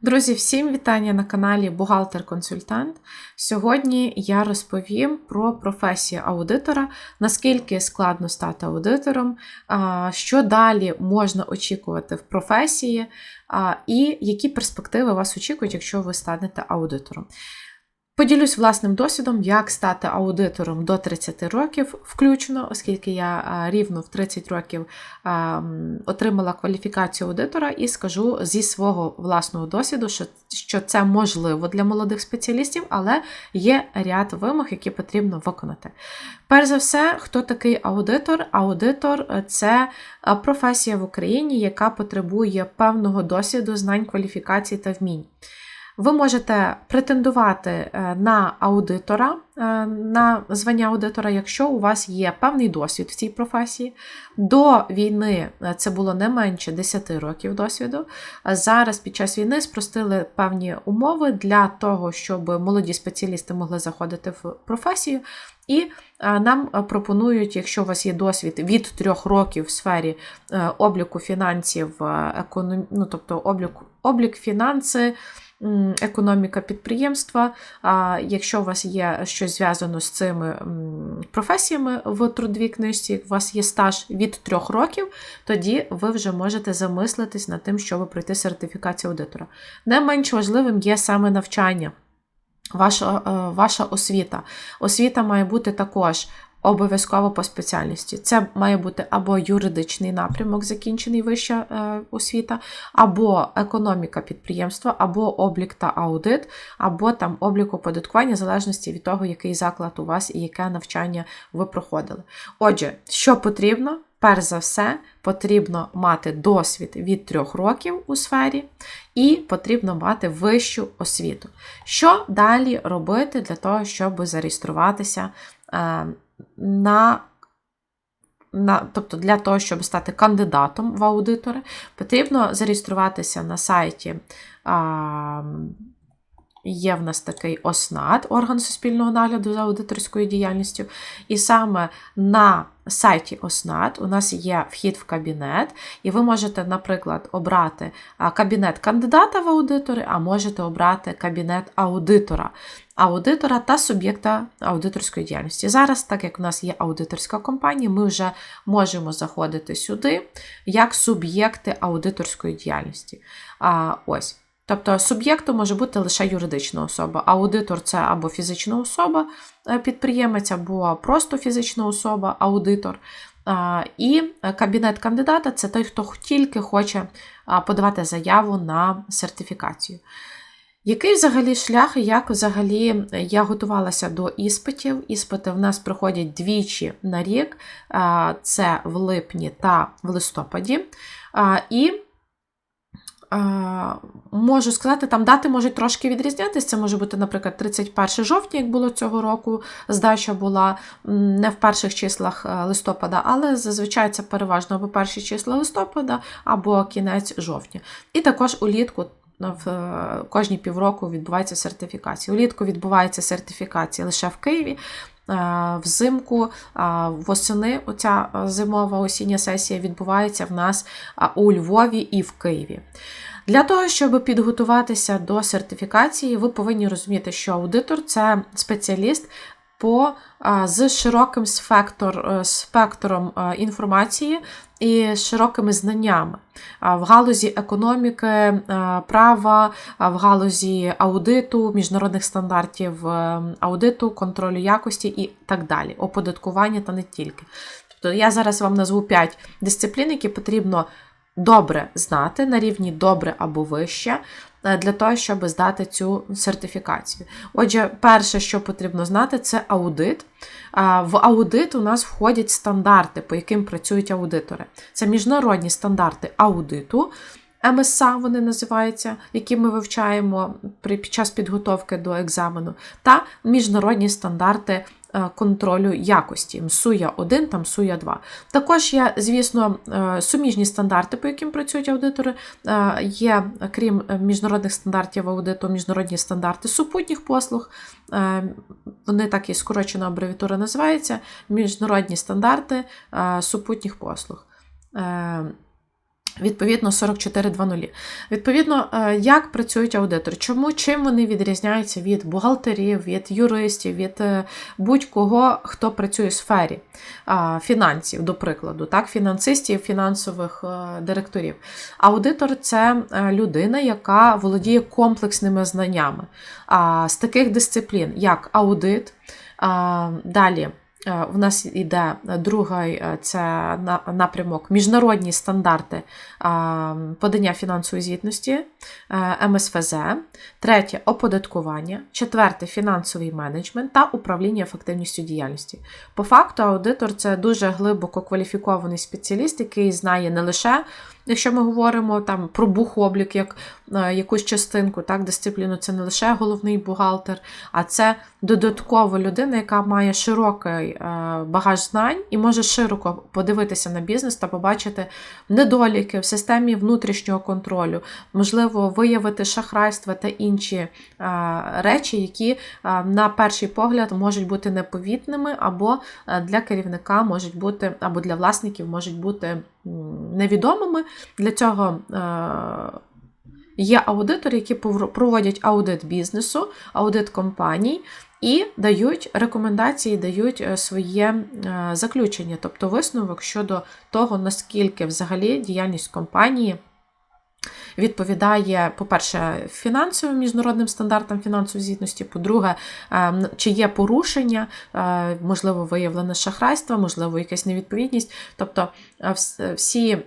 Друзі, всім вітання на каналі Бухгалтер-консультант. Сьогодні я розповім про професію аудитора, наскільки складно стати аудитором, що далі можна очікувати в професії, і які перспективи вас очікують, якщо ви станете аудитором. Поділюсь власним досвідом, як стати аудитором до 30 років, включно, оскільки я рівно в 30 років отримала кваліфікацію аудитора, і скажу зі свого власного досвіду, що це можливо для молодих спеціалістів, але є ряд вимог, які потрібно виконати. Перш за все, хто такий аудитор? Аудитор це професія в Україні, яка потребує певного досвіду, знань, кваліфікацій та вмінь. Ви можете претендувати е, на аудитора, е, на звання аудитора, якщо у вас є певний досвід в цій професії. До війни е, це було не менше 10 років досвіду. Зараз під час війни спростили певні умови для того, щоб молоді спеціалісти могли заходити в професію. І нам пропонують, якщо у вас є досвід від трьох років в сфері обліку фінансів, ну, тобто облік, облік фінанси економіка підприємства. Якщо у вас є щось зв'язано з цими професіями в трудовій книжці, у вас є стаж від трьох років, тоді ви вже можете замислитись над тим, щоб пройти сертифікацію аудитора. Не менш важливим є саме навчання. Ваша е, ваша освіта. Освіта має бути також Обов'язково по спеціальності. Це має бути або юридичний напрямок, закінчений вища е, освіта, або економіка підприємства, або облік та аудит, або там облік оподаткування, в залежності від того, який заклад у вас і яке навчання ви проходили. Отже, що потрібно? Перш за все, потрібно мати досвід від трьох років у сфері, і потрібно мати вищу освіту. Що далі робити для того, щоб зареєструватися? На на, Тобто для того, щоб стати кандидатом в аудитори, потрібно зареєструватися на сайті. А, Є в нас такий ОСНАД, орган суспільного нагляду за аудиторською діяльністю. І саме на сайті ОСНАД у нас є вхід в кабінет, і ви можете, наприклад, обрати кабінет кандидата в аудитори, а можете обрати кабінет аудитора. Аудитора та суб'єкта аудиторської діяльності. Зараз, так як у нас є аудиторська компанія, ми вже можемо заходити сюди як суб'єкти аудиторської діяльності. А, Ось. Тобто суб'єктом може бути лише юридична особа. Аудитор це або фізична особа, е, підприємець, або просто фізична особа, аудитор. І кабінет кандидата це той, хто тільки хоче подавати заяву на сертифікацію. Який взагалі шлях, як взагалі я готувалася до іспитів? Іспити в нас проходять двічі на рік, це в липні та в листопаді. І Можу сказати, там дати можуть трошки відрізнятися. Це може бути, наприклад, 31 жовтня, як було цього року, здача була не в перших числах е, листопада, але зазвичай це переважно або перші числа листопада, або кінець жовтня. І також улітку. В е, кожні півроку відбувається сертифікація. Улітку відбувається сертифікація лише в Києві. Е, взимку, восени оця зимова осіння сесія відбувається в нас у Львові і в Києві. Для того, щоб підготуватися до сертифікації, ви повинні розуміти, що аудитор це спеціаліст по, з широким спектр, е, спектром інформації і широкими знаннями в галузі економіки, права, в галузі аудиту, міжнародних стандартів е, аудиту, контролю якості і так далі, оподаткування та не тільки. Тобто я зараз вам назву 5 дисциплін, які потрібно добре знати на рівні добре або вище, е, для того, щоб здати цю сертифікацію. Отже, перше, що потрібно знати, це аудит. В аудит у нас входять стандарти, по яким працюють аудитори. Це міжнародні стандарти аудиту. МСА вони називаються, які ми вивчаємо під час підготовки до екзамену, та міжнародні стандарти контролю якості. МСУЯ 1 та МСУЯ 2. Також є, звісно, е, суміжні стандарти, по яким працюють аудитори. Е, є, крім міжнародних стандартів аудиту, міжнародні стандарти супутніх послуг. Вони так і скорочена абревіатура називається Міжнародні стандарти супутніх послуг. Відповідно, 44.2.0. Відповідно, е, як працюють аудитори? Чому чим вони відрізняються від бухгалтерів, від юристів, від е, будь-кого, хто працює в сфері фінансів, до прикладу, так, фінансистів, фінансових е, директорів. Аудитор це людина, яка володіє комплексними знаннями з таких дисциплін, як аудит. Далі Е, в нас йде другий е, це напрямок міжнародні стандарти е, подання фінансової звітності МСФЗ, третє оподаткування, четверте фінансовий менеджмент та управління ефективністю діяльності. По факту, аудитор це дуже глибоко кваліфікований спеціаліст, який знає не лише Якщо ми говоримо там про бухоблік, як е, якусь частинку, так, дисципліну, це не лише головний бухгалтер, а це додаткова людина, яка має широкий е, багаж знань і може широко подивитися на бізнес та побачити недоліки в системі внутрішнього контролю, можливо, виявити шахрайства та інші е, речі, які на перший погляд можуть бути неповітними, або для керівника можуть бути, або для власників можуть бути невідомими. Для цього е, є аудитори, які проводять аудит бізнесу, аудит компаній. І дають рекомендації, дають е, своє е, заключення, тобто висновок щодо того, наскільки взагалі діяльність компанії відповідає, по-перше, фінансовим міжнародним стандартам фінансової звітності, по-друге, ем, чи є порушення, е, можливо, виявлене шахрайство, можливо, якась невідповідність. Тобто е, всі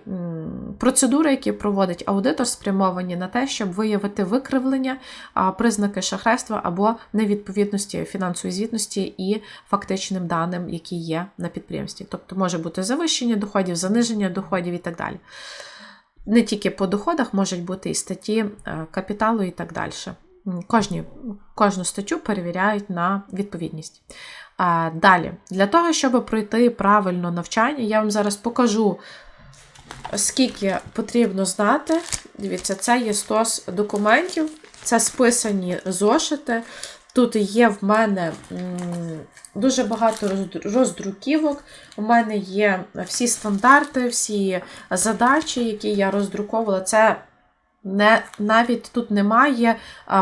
процедури, які проводить аудитор, спрямовані на те, щоб виявити викривлення, признаки шахрайства або невідповідності фінансової звітності і фактичним даним, які є на підприємстві. Тобто може бути завищення доходів, заниження доходів і так далі не тільки по доходах можуть бути і статті е, капіталу і так далі. Кожні, Кожну статтю перевіряють на відповідність. Далі, для того, щоб пройти правильно навчання, я вам зараз покажу, скільки потрібно знати. Дивіться, це є стос документів, це списані зошити. Тут є в мене дуже багато роздруківок. У мене є всі стандарти, всі задачі, які я роздруковувала. Це не, Навіть тут немає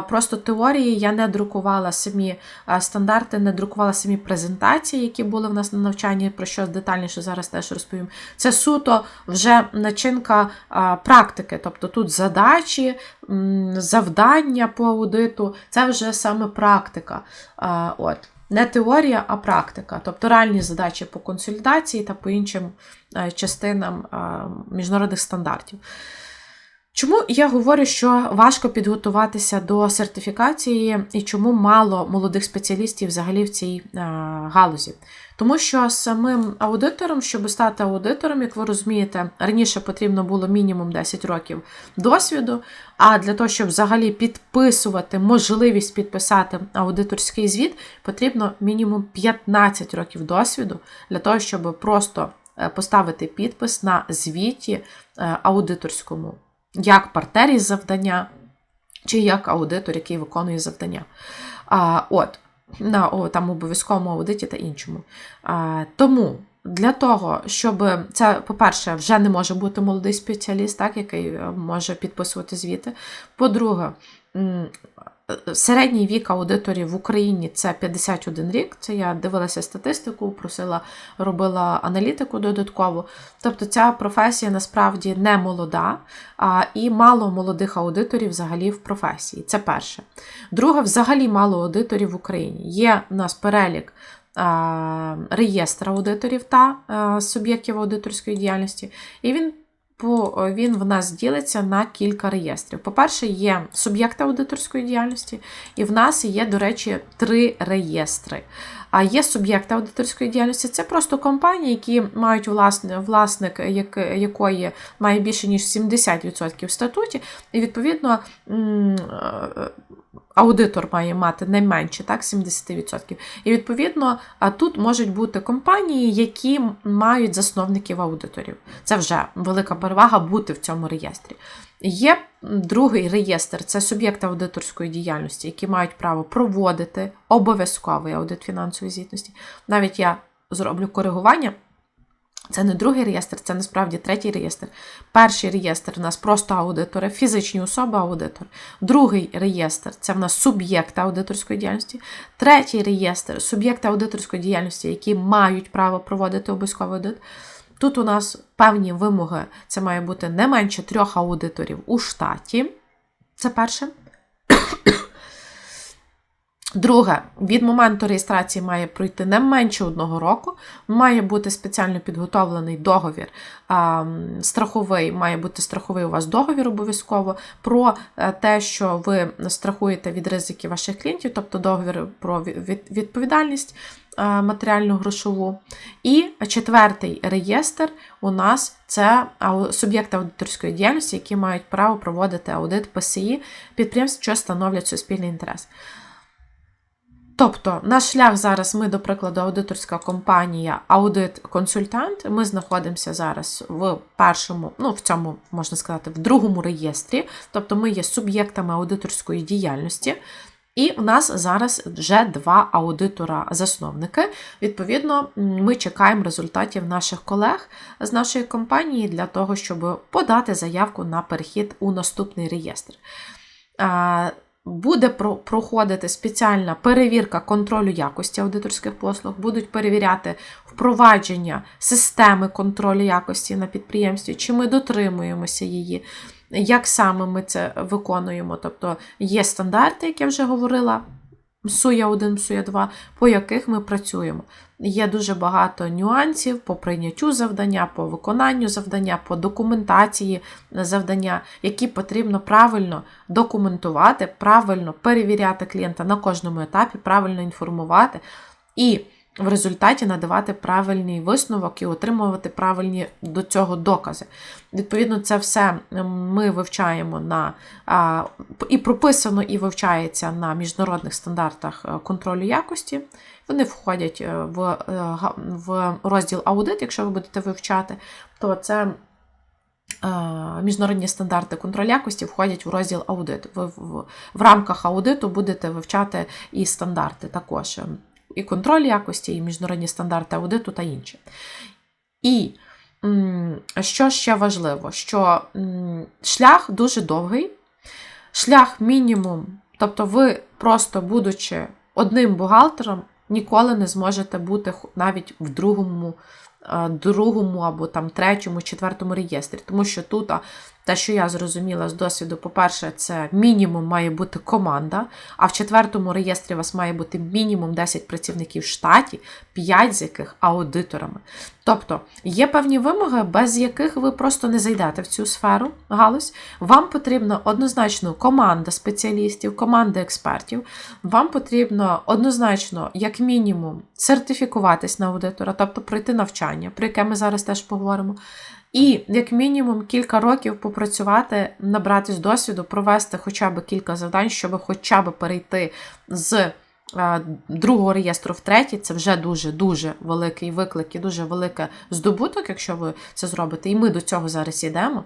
просто теорії, я не друкувала самі стандарти, не друкувала самі презентації, які були в нас на навчанні, про що детальніше зараз теж розповім. Це суто вже начинка практики, тобто тут задачі, завдання по аудиту, це вже саме практика. От. Не теорія, а практика, тобто реальні задачі по консолідації та по іншим частинам міжнародних стандартів. Чому я говорю, що важко підготуватися до сертифікації і чому мало молодих спеціалістів взагалі в цій е, галузі? Тому що самим аудитором, щоб стати аудитором, як ви розумієте, раніше потрібно було мінімум 10 років досвіду. А для того, щоб взагалі підписувати можливість підписати аудиторський звіт, потрібно мінімум 15 років досвіду для того, щоб просто е, поставити підпис на звіті е, аудиторському як партнер із завдання, чи як аудитор, який виконує завдання. А, От, на о, там обов'язковому аудиті та іншому. А, Тому для того, щоб це, по-перше, вже не може бути молодий спеціаліст, так, який е, може підписувати звіти. По-друге, Середній вік аудиторів в Україні це 51 рік. Це я дивилася статистику, просила, робила аналітику додаткову. Тобто ця професія насправді не молода, а, і мало молодих аудиторів взагалі в професії. Це перше. Друге, взагалі мало аудиторів в Україні. Є у нас перелік. Реєстр аудиторів та суб'єктів аудиторської діяльності, і він він в нас ділиться на кілька реєстрів. По-перше, є суб'єкти аудиторської діяльності, і в нас є, до речі, три реєстри. А є суб'єкти аудиторської діяльності це просто компанії, які мають власне, власник, якої має більше ніж 70% в статуті, і відповідно аудитор має мати не менше так, 70%. І відповідно тут можуть бути компанії, які мають засновників аудиторів. Це вже велика перевага бути в цьому реєстрі. Є другий реєстр це суб'єкти аудиторської діяльності, які мають право проводити обов'язковий аудит фінансової звітності. Навіть я зроблю коригування. Це не другий реєстр, це насправді третій реєстр. Перший реєстр у нас просто аудитори, фізичні особи аудитор. Другий реєстр це в нас суб'єкт аудиторської діяльності. Третій реєстр суб'єкти аудиторської діяльності, які мають право проводити обов'язковий аудит. Тут у нас певні вимоги, це має бути не менше трьох аудиторів у штаті. Це перше. Друге, від моменту реєстрації має пройти не менше одного року, має бути спеціально підготовлений договір страховий, має бути страховий у вас договір обов'язково про е, те, що ви страхуєте від ризиків ваших клієнтів, тобто договір про відповідальність е, матеріальну грошову. І четвертий реєстр у нас це суб'єкти аудиторської діяльності, які мають право проводити аудит ПСІ підприємств, що становлять суспільний інтерес. Тобто, наш шлях зараз ми, до прикладу, аудиторська компанія, аудит-консультант. Ми знаходимося зараз в першому, ну, в цьому, можна сказати, в другому реєстрі, тобто ми є суб'єктами аудиторської діяльності. І в нас зараз вже два аудитора-засновники. Відповідно, ми чекаємо результатів наших колег з нашої компанії для того, щоб подати заявку на перехід у наступний реєстр буде проходити спеціальна перевірка контролю якості аудиторських послуг, будуть перевіряти впровадження системи контролю якості на підприємстві, чи ми дотримуємося її, як саме ми це виконуємо. Тобто є стандарти, як я вже говорила. Суя 1, Суя 2, по яких ми працюємо. Є дуже багато нюансів по прийняттю завдання, по виконанню завдання, по документації завдання, які потрібно правильно документувати, правильно перевіряти клієнта на кожному етапі, правильно інформувати. І в результаті надавати правильний висновок і отримувати правильні до цього докази. Відповідно, це все ми вивчаємо на і прописано, і вивчається на міжнародних стандартах е, контролю якості. Вони входять е, в, е, в розділ аудит, якщо ви будете вивчати, то це. Міжнародні стандарти контролю якості входять в розділ аудит. Ви в, в рамках аудиту будете вивчати і стандарти також і контроль якості, і міжнародні стандарти аудиту та інше. І що ще важливо, що шлях дуже довгий, шлях мінімум, тобто ви просто, будучи одним бухгалтером, ніколи не зможете бути навіть в другому другому або там третьому, четвертому реєстрі. Тому що тут те, що я зрозуміла з досвіду, по-перше, це мінімум має бути команда, а в четвертому реєстрі у вас має бути мінімум 10 працівників штаті, 5 з яких аудиторами. Тобто є певні вимоги, без яких ви просто не зайдете в цю сферу галузь. Вам потрібна однозначно команда спеціалістів, команда експертів. Вам потрібно однозначно, як мінімум, сертифікуватись на аудитора, тобто пройти навчання, про яке ми зараз теж поговоримо. І, як мінімум, кілька років попрацювати, набратись досвіду, провести хоча б кілька завдань, щоб хоча б перейти з другого реєстру в третій. Це вже дуже-дуже великий виклик і дуже великий здобуток, якщо ви це зробите. І ми до цього зараз йдемо.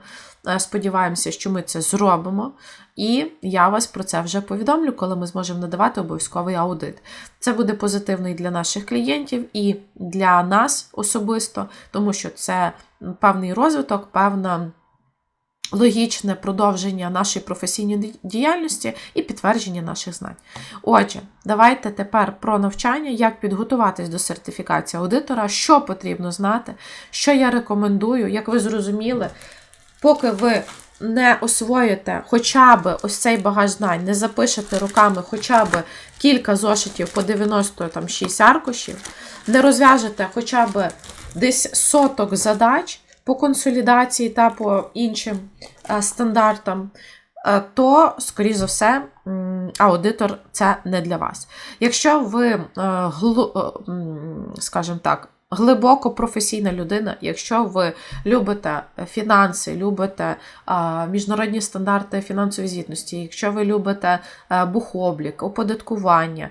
Сподіваємося, що ми це зробимо. І я вас про це вже повідомлю, коли ми зможемо надавати обов'язковий аудит. Це буде позитивно і для наших клієнтів, і для нас особисто, тому що це певний розвиток, певна. Логічне продовження нашої професійної діяльності і підтвердження наших знань. Отже, давайте тепер про навчання, як підготуватись до сертифікації аудитора, що потрібно знати, що я рекомендую, як ви зрозуміли, поки ви не освоїте хоча б ось цей багаж знань, не запишете руками хоча б кілька зошитів по 96 аркушів, не розв'яжете хоча б десь соток задач по консолідації та по іншим е, стандартам, е, то, скоріш за все, аудитор це не для вас. Якщо ви, е, скажімо так, глибоко професійна людина, якщо ви любите фінанси, любите міжнародні стандарти фінансової звітності, якщо ви любите а, бухоблік, оподаткування,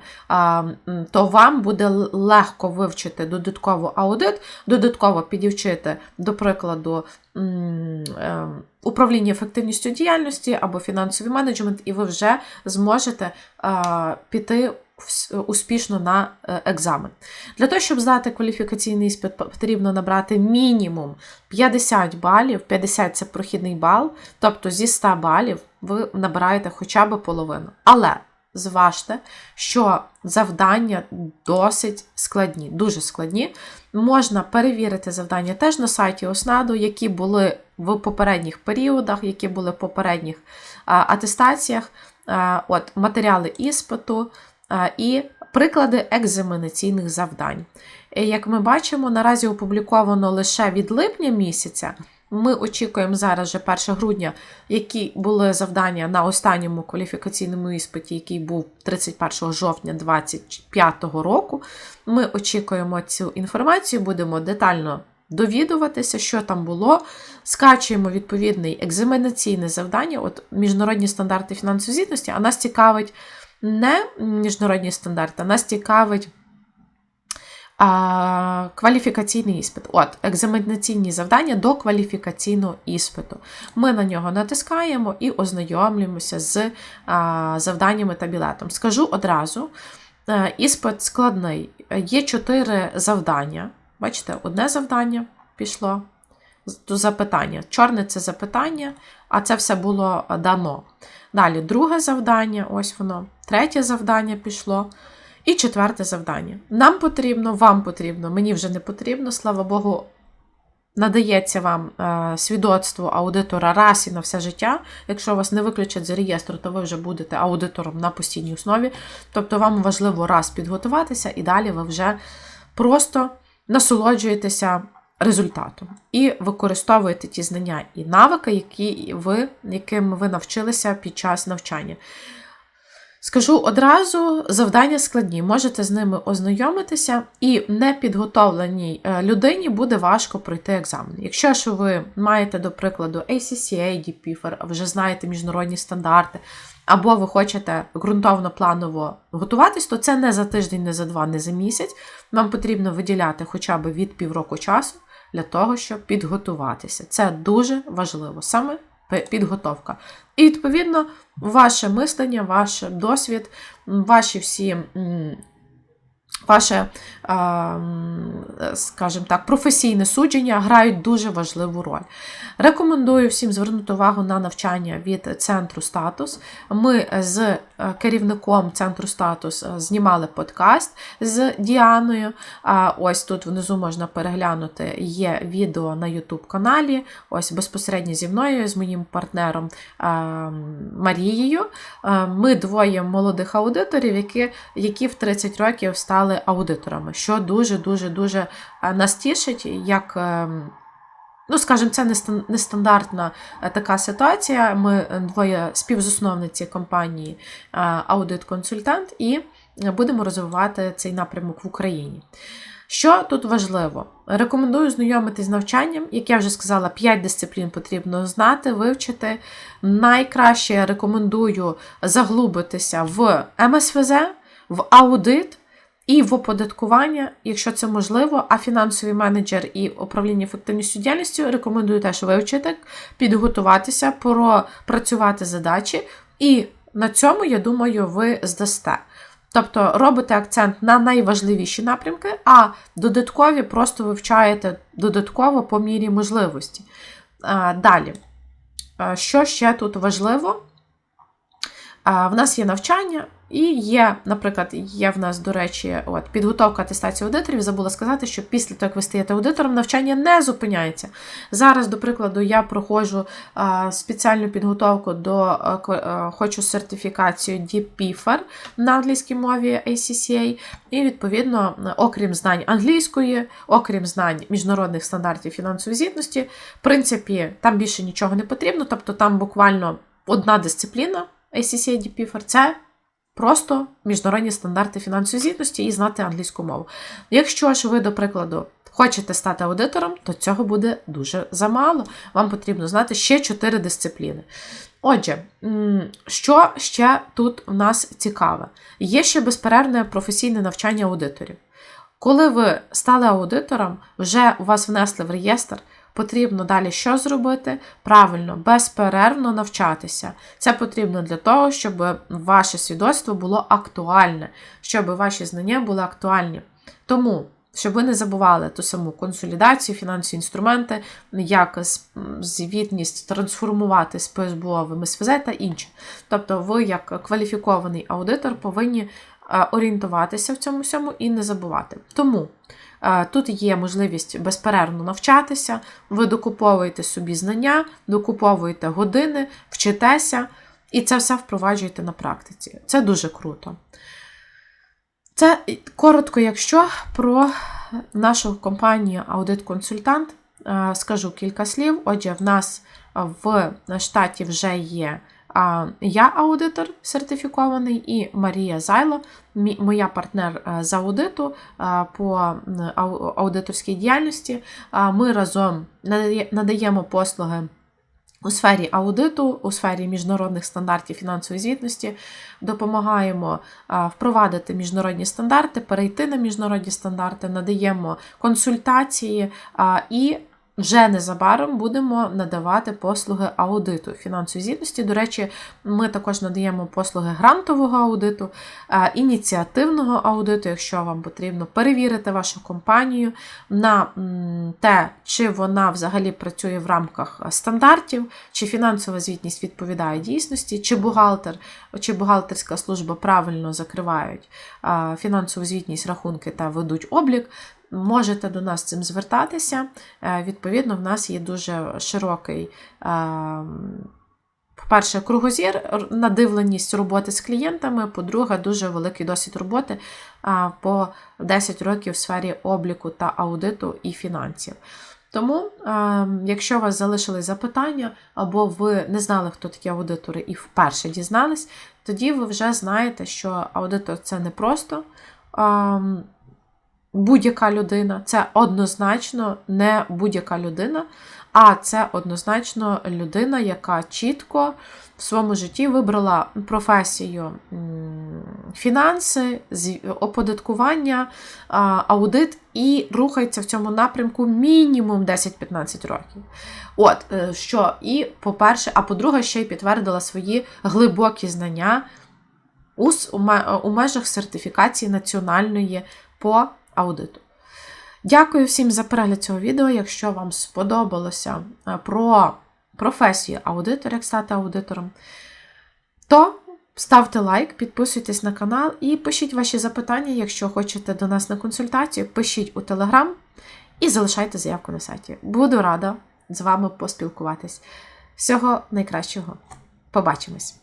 то вам буде легко вивчити додатково аудит, додатково підівчити, до прикладу, е, Управління ефективністю діяльності або фінансовий менеджмент, і ви вже зможете піти успішно на е, екзамен. Для того, щоб здати кваліфікаційний іспит, потрібно набрати мінімум 50 балів. 50 це прохідний бал, тобто зі 100 балів ви набираєте хоча б половину. Але зважте, що завдання досить складні, дуже складні. Можна перевірити завдання теж на сайті Оснаду, які були в попередніх періодах, які були в попередніх атестаціях, от, матеріали іспиту і приклади екзаменаційних завдань. Як ми бачимо, наразі опубліковано лише від липня місяця. Ми очікуємо зараз вже 1 грудня, які були завдання на останньому кваліфікаційному іспиті, який був 31 жовтня 2025 року. Ми очікуємо цю інформацію, будемо детально довідуватися, що там було. Скачуємо відповідний екзаменаційне завдання, от міжнародні стандарти фінансової звітності, а нас цікавить не міжнародні стандарти, нас цікавить а, кваліфікаційний іспит. От, екзаменаційні завдання до кваліфікаційного іспиту. Ми на нього натискаємо і ознайомлюємося з а, завданнями та білетом. Скажу одразу: е, іспит складний. Є чотири завдання. Бачите, одне завдання пішло запитання. Чорне це запитання, а це все було дано. Далі друге завдання, ось воно, третє завдання пішло. І четверте завдання. Нам потрібно, вам потрібно, мені вже не потрібно, слава Богу, надається вам е, свідоцтво аудитора раз і на все життя. Якщо вас не виключать з реєстру, то ви вже будете аудитором на постійній основі. Тобто вам важливо раз підготуватися, і далі ви вже просто насолоджуєтеся результатом і використовуєте ті знання і навики, які ви, яким ви навчилися під час навчання. Скажу одразу, завдання складні, можете з ними ознайомитися, і непідготовленій е, людині буде важко пройти екзамен. Якщо ж ви маєте, до прикладу, ACCA, DPFR, вже знаєте міжнародні стандарти, або ви хочете ґрунтовно планово готуватись, то це не за тиждень, не за два, не за місяць. Вам потрібно виділяти хоча б від півроку часу для того, щоб підготуватися. Це дуже важливо, саме підготовка. І, відповідно, ваше мислення, ваш досвід, ваші всі. Ваше, скажімо так, професійне судження грають дуже важливу роль. Рекомендую всім звернути увагу на навчання від центру статус. Ми з е, керівником центру статус знімали подкаст з Діаною. Ось тут внизу можна переглянути є відео на YouTube каналі. Ось безпосередньо зі мною, з моїм партнером Марією. Ми двоє молодих аудиторів, які, які в 30 років стали аудиторами, що дуже-дуже дуже нас тішить, як. Ем, Ну, скажімо, це нестандартна е, така ситуація. Ми е, двоє співзасновниці компанії е, Аудит-консультант і будемо розвивати цей напрямок в Україні. Що тут важливо? Рекомендую знайомитись з навчанням, як я вже сказала, 5 дисциплін потрібно знати, вивчити. Найкраще рекомендую заглубитися в МСВЗ, в аудит. І в оподаткування, якщо це можливо, а фінансовий менеджер і управління ефективністю діяльністю рекомендую теж вивчити, підготуватися, пропрацювати задачі, і на цьому, я думаю, ви здасте. Тобто робите акцент на найважливіші напрямки, а додаткові просто вивчаєте додатково по мірі можливості. Далі, що ще тут важливо? В нас є навчання, і є, наприклад, є в нас, до речі, от, підготовка атестації аудиторів. Забула сказати, що після того, як ви стаєте аудитором, навчання не зупиняється. Зараз, до прикладу, я проходжу спеціальну підготовку до хочу сертифікацію DPFR на англійській мові ACCA, і, відповідно, окрім знань англійської, окрім знань міжнародних стандартів фінансової звітності, в принципі, там більше нічого не потрібно, тобто там буквально одна дисципліна. ACCA DPFR – це Просто міжнародні стандарти фінансової звітності і знати англійську мову. Якщо ж ви, до прикладу, хочете стати аудитором, то цього буде дуже замало. Вам потрібно знати ще 4 дисципліни. Отже, що ще тут у нас цікаве? Є ще безперервне професійне навчання аудиторів. Коли ви стали аудитором, вже у вас внесли в реєстр, потрібно далі що зробити? Правильно, безперервно навчатися. Це потрібно для того, щоб ваше свідоцтво було актуальне, щоб ваші знання були актуальні. Тому. Щоб ви не забували ту саму консолідацію, фінансові інструменти, як звітність трансформувати з ПСБО в МСВЗ та інше. Тобто, ви, як кваліфікований аудитор, повинні орієнтуватися в цьому всьому і не забувати. Тому тут є можливість безперервно навчатися, ви докуповуєте собі знання, докуповуєте години, вчитеся, і це все впроваджуєте на практиці. Це дуже круто. Це коротко, якщо про нашу компанію Аудит-консультант скажу кілька слів. Отже, в нас в штаті вже є я аудитор сертифікований, і Марія Зайло, моя партнер з аудиту по аудиторській діяльності. Ми разом надаємо послуги. У сфері аудиту, у сфері міжнародних стандартів фінансової звітності допомагаємо впровадити міжнародні стандарти, перейти на міжнародні стандарти, надаємо консультації і вже незабаром будемо надавати послуги аудиту фінансової звітності. До речі, ми також надаємо послуги грантового аудиту, ініціативного аудиту, якщо вам потрібно перевірити вашу компанію на те, чи вона взагалі працює в рамках стандартів, чи фінансова звітність відповідає дійсності, чи бухгалтер, чи бухгалтерська служба правильно закривають фінансову звітність, рахунки та ведуть облік. Можете до нас цим звертатися. Е, відповідно, в нас є дуже широкий, е, по-перше, кругозір, надивленість роботи з клієнтами, по-друге, дуже великий досвід роботи по 10 років в сфері обліку та аудиту і фінансів. Тому, е, якщо у вас залишились запитання, або ви не знали, хто такі аудитори, і вперше дізнались, тоді ви вже знаєте, що аудитор це не просто ем, будь-яка людина, це однозначно не будь-яка людина, а це однозначно людина, яка чітко в своєму житті вибрала професію фінанси, оподаткування, аудит і рухається в цьому напрямку мінімум 10-15 років. От, е, що, і, по-перше, а по-друге, ще й підтвердила свої глибокі знання у межах сертифікації національної по аудиту. Дякую всім за перегляд цього відео. Якщо вам сподобалося е, про професію аудитора, як стати аудитором, то ставте лайк, підписуйтесь на канал і пишіть ваші запитання, якщо хочете до нас на консультацію, пишіть у Телеграм і залишайте заявку на сайті. Буду рада з вами поспілкуватись. Всього найкращого. Побачимось!